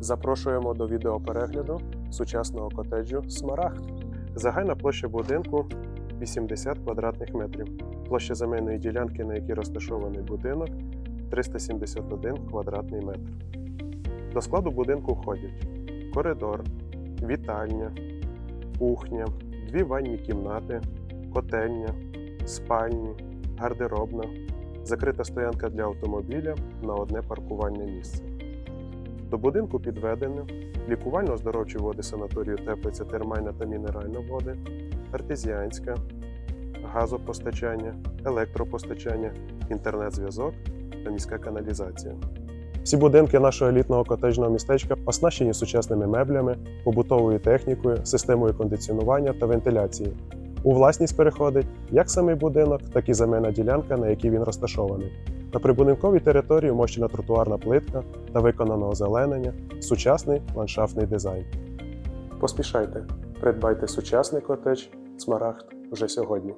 Запрошуємо до відеоперегляду сучасного котеджу Смарагд. Загальна площа будинку 80 квадратних метрів. Площа земельної ділянки, на якій розташований будинок 371 квадратний метр. До складу будинку входять коридор, вітальня, кухня, дві ванні кімнати, котельня, спальні, гардеробна, закрита стоянка для автомобіля на одне паркувальне місце. До будинку підведено лікувально-оздоровчі води санаторію теплиця термальна та мінеральна води, артезіанська, газопостачання, електропостачання, інтернет-зв'язок та міська каналізація. Всі будинки нашого елітного котеджного містечка оснащені сучасними меблями, побутовою технікою, системою кондиціонування та вентиляції. У власність переходить як самий будинок, так і земельна ділянка, на якій він розташований. На прибудинковій території вмощена тротуарна плитка та виконано озеленення, сучасний ландшафтний дизайн. Поспішайте, придбайте сучасний котедж Смарагд вже сьогодні.